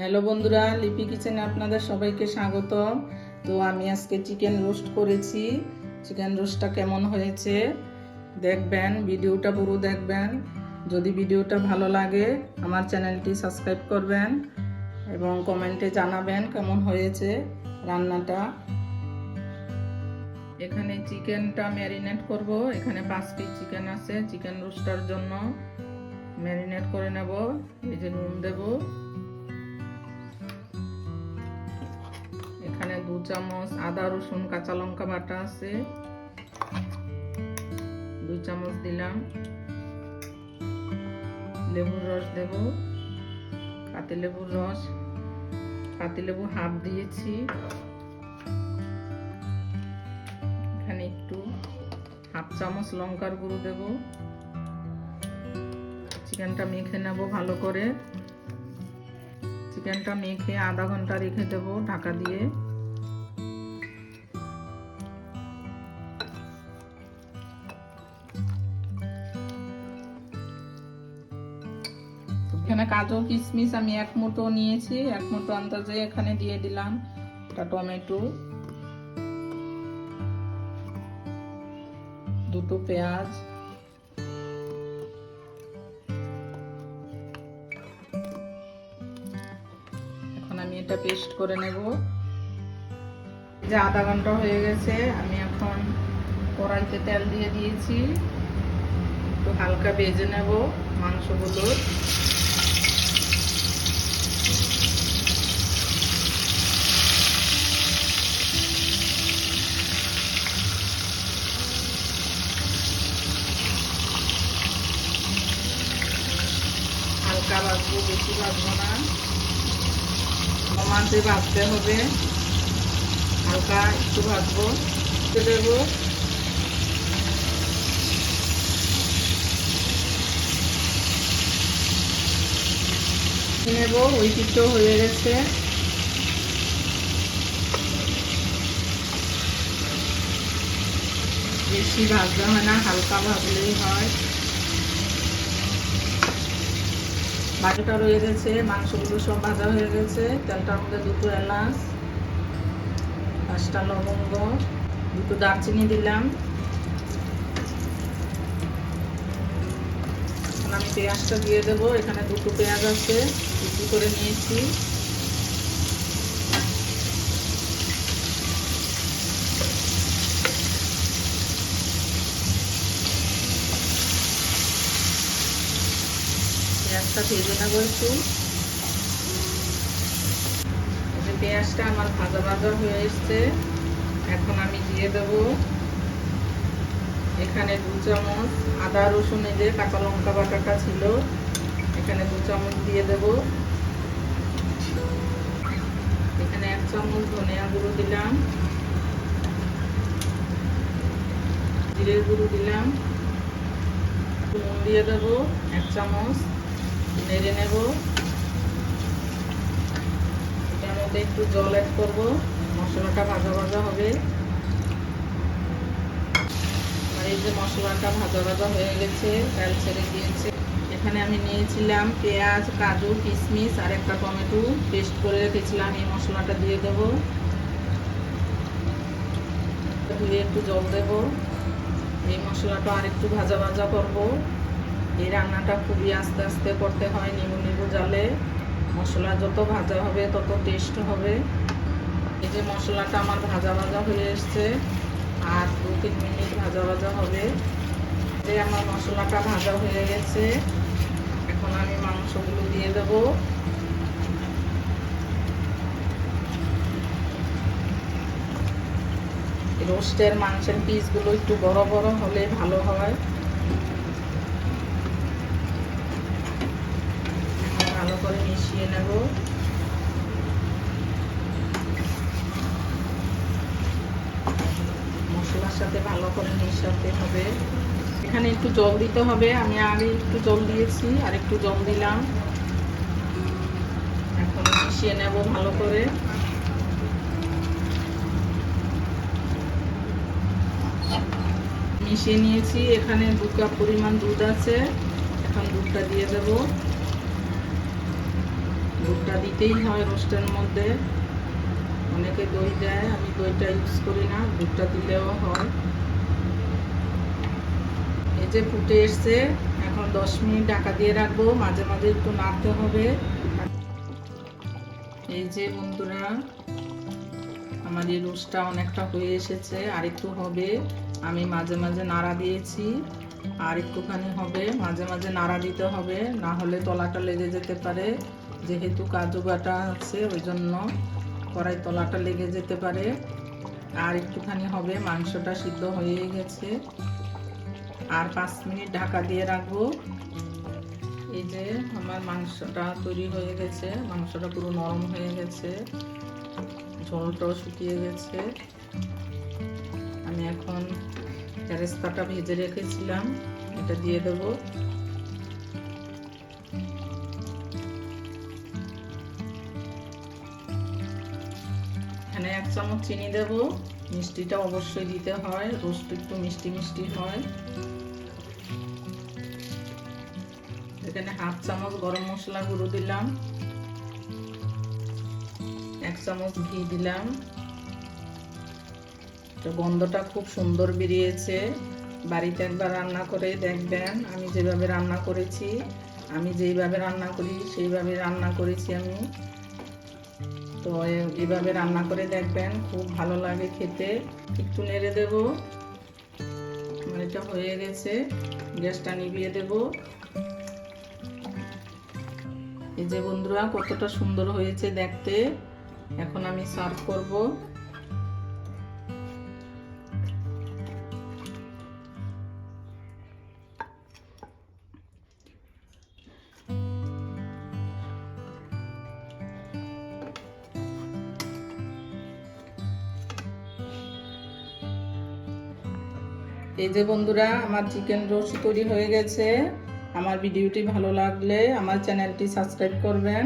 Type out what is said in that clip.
Hello বন্ধুরা, লিপি কিচেনে আপনাদের সবাইকে স্বাগত তো আমি আজকে চিকেন রোস্ট করেছি। চিকেন রোস্টটা কেমন হয়েছে দেখবেন, ভিডিওটা পুরো দেখবেন। যদি ভিডিওটা ভালো লাগে, আমার চ্যানেলটি সাবস্ক্রাইব করবেন এবং কমেন্টে জানাবেন কেমন হয়েছে রান্নাটা। এখানে চিকেনটা ম্যারিনেট করব। এখানে পাঁচ পিস চিকেন আছে। চিকেন রোস্টার জন্য ম্যারিনেট করে নেব। এই যে নুন দেবো। দু চামচ আদা, রসুন, কাঁচা লঙ্কা বাটা আছে। দু চামচ দিলাম। লেবুর রস দেব। পাতি লেবুর রস। পাতি লেবু হাফ দিয়েছি। এখানে একটু হাফ চামচ লঙ্কার গুঁড়ো দেব। চিকেনটা মেখে নেব ভালো করে। চিকেনটা মেখে আধা ঘণ্টা রেখে দেব ঢাকা দিয়ে। এখানে কাজু কিশমিশ আমি এক মুঠো নিয়েছি, এক মুঠো আন্দাজে এখানে দিয়ে দিলাম একটা টমেটো, দুটো পেঁয়াজ, এখন আমি এটা পেস্ট করে নেব। যে আধা ঘণ্টা হয়ে গেছে, আমি এখন কড়াইতে তেল দিয়ে দিয়েছি। একটু হালকা ভেজে নেব মাংসগুলো হালকা ভাজবো না কমাতে ভাজতে হবে হালকা একটু ভাজবো। নেব হয়ে গেছে বেশি ভাজতে হয় না হালকা ভাজলেই হয় বাটিটা রয়ে গেছে, মাংসগুলো সব ভাজা হয়ে গেছে। তেলটার মধ্যে দুটো এলাচ, পাঁচটা লবঙ্গ, দুটো দারচিনি দিলাম। আমি পেঁয়াজটা দিয়ে দেবো। এখানে দুটো পেঁয়াজ আছে, কুচি করে নিয়েছি। পেঁয়াজটা ভেজে নেব একটু। পেঁয়াজটা আমার ভাজা ভাজা হয়ে এসছে। এখন আমি দিয়ে দেব এখানে দু চামচ আদা, রসুন যে কাঁচা লঙ্কা বাটাটা ছিল। এখানে দু চামচ দিয়ে দেব। এখানে এক চামচ ধনিয়া গুঁড়ো দিলাম। জিরের গুঁড়ো দিলাম। নুন দিয়ে দেবো এক চামচ। নেড়ে নেব। এটার মধ্যে একটু জল অ্যাড করব। মশলাটা ভাজা ভাজা হবে। আর এই যে মশলাটা ভাজা ভাজা হয়ে গেছে, তেল ছেড়ে দিয়েছে। এখানে আমি নিয়েছিলাম পেঁয়াজ, কাজু, কিশমিশ আর একটা টমেটো। পেস্ট করে রেখেছিলাম, এই মশলাটা দিয়ে দেব। ধুয়ে একটু জল দেব। এই মশলাটা আর একটু ভাজা ভাজা করব। এই রান্নাটা খুবই আস্তে আস্তে করতে হয় নিবু নিবু জালে। মশলা যত ভাজা হবে, তত টেস্ট হবে। এই যে মশলাটা আমার ভাজা ভাজা হয়ে এসছে, আর দু তিন মিনিট ভাজা ভাজা হবে। যে আমার মশলাটা ভাজা হয়ে গেছে, এখন আমি মাংসগুলো দিয়ে দেবো। রোস্টের মাংসের পিসগুলো একটু বড় বড় হলে ভালো হয়। মিশিয়ে নেব। মশলার সাথে ভালো করে মিশাতে হবে। এখানে একটু জল দিতে হবে। আমি আগে একটু জল দিয়েছি, আর একটু জল দিলাম। এখন মিশিয়ে নেব ভালো করে। মিশিয়ে নিয়েছি। এখানে দু কাপ পরিমাণ দুধ আছে। এখন দুধটা দিয়ে দেব। দুধটা দিতেই হয় রোস্টের মধ্যে। অনেকে দই দেয়, আমি দইটা ইউজ করি না, দুধটা দিলেও হয়। এই যে ফুটে এসছে, এখন দশ মিনিট ঢাকা দিয়ে রাখব, মাঝে মাঝে একটু নাড়তে হবে। এই যে বন্ধুরা, আমার এই রোস্টটা অনেকটা হয়ে এসেছে, আর একটু হবে। আমি মাঝে মাঝে নাড়া দিয়েছি, আর একটুখানি হবে, মাঝে মাঝে নাড়া দিতে হবে, না হলে তলাটা লেগে যেতে পারে। যেহেতু কাজু বাটা আছে ওই জন্য কড়াই তলাটা লেগে যেতে পারে। আর একটুখানি হবে, মাংসটা সিদ্ধ হয়ে গেছে। আর পাঁচ মিনিট ঢাকা দিয়ে রাখব। এই যে আমার মাংসটা তৈরি হয়ে গেছে, মাংসটা পুরো নরম হয়ে গেছে। ঝোলটাও শুকিয়ে গেছে। আমি এখন ফেরেস্তাটা ভেজে রেখেছিলাম, এটা দিয়ে দেবো। এখানে এক চামচ চিনি দেব। মিষ্টিটা অবশ্যই দিতে হয়, রোস্ট একটু মিষ্টি মিষ্টি হয়। এখানে হাফ চামচ গরম মশলা গুঁড়ো দিলাম। এক চামচ ঘি দিলাম। গন্ধটা খুব সুন্দর বেরিয়েছে। বাড়িতে একবার রান্না করে দেখবেন, আমি যেভাবে রান্না করেছি, আমি যেইভাবে রান্না করি, সেইভাবে রান্না করেছি আমি। তো এইভাবে রান্না করে দেখবেন? খুব ভালো লাগে খেতে। একটু নেড়ে দেব। আমার এটা হয়ে গেছে। গ্যাসটা নিভিয়ে দেব। এই যে বন্ধুরা, কতটা সুন্দর হয়েছে দেখতে। এখন আমি সার্ভ করব। এই যে বন্ধুরা, আমার চিকেন রোস্ট তৈরি হয়ে গেছে। আমার ভিডিওটি ভালো লাগলে আমার চ্যানেলটি সাবস্ক্রাইব করবেন।